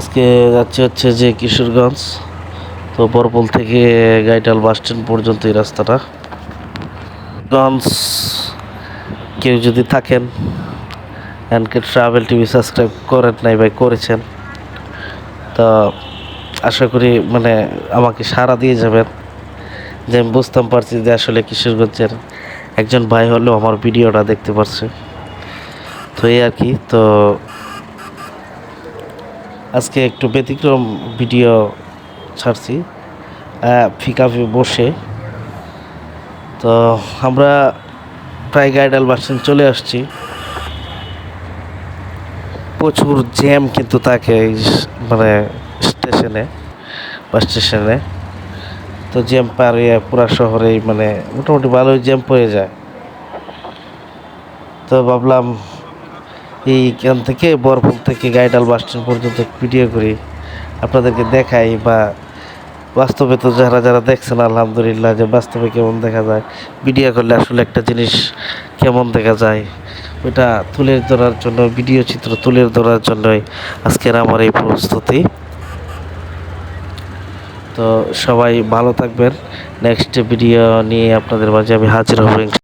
আজকে যাচ্ছি হচ্ছে যে কিশোরগঞ্জ, তো বরপল থেকে গাইটাল বাস স্ট্যান্ড পর্যন্ত এই রাস্তাটা। গঞ্জ কেউ যদি থাকেন এনকে ট্রাভেল টিভি সাবস্ক্রাইব করেন নাই ভাই করেছেন, তো আশা করি মানে আমাকে সাড়া দিয়ে যাবেন। যে আমি বুঝতাম পারছি যে আসলে কিশোরগঞ্জের একজন ভাই হলেও আমার ভিডিওটা দেখতে পারছে। তো এই আর কি, তো আজকে একটু ব্যতিক্রম ভিডিও ছাড়ছি আহ, ফিকা বসে। তো আমরা প্রায় গাইডাল বাস স্ট্যান্ড চলে আসছি। প্রচুর জ্যাম কিন্তু তাকে মানে স্টেশনে বাস স্টেশনে। তো জ্যাম পারিয়ে পুরা শহরেই মানে মোটামুটি ভালোই জ্যাম পড়ে যায়। তো ভাবলাম এইখান থেকে বরপুর থেকে, গাইডাল বাস স্ট্যান্ড পর্যন্ত ভিডিও করি, আপনাদেরকে দেখাই বা বাস্তবে তো যারা যারা দেখছেন, আলহামদুলিল্লাহ যে বাস্তবে কেমন দেখা যায়। ভিডিও করলে আসলে একটা জিনিস কেমন দেখা যায়, ওইটা তুলে ধরার জন্য, ভিডিও চিত্র তুলে ধরার জন্যই আজকের আমার এই প্রস্তুতি। তো সবাই ভালো থাকবেন। নেক্সট ভিডিও নিয়ে আপনাদের মাঝে আমি হাজির হব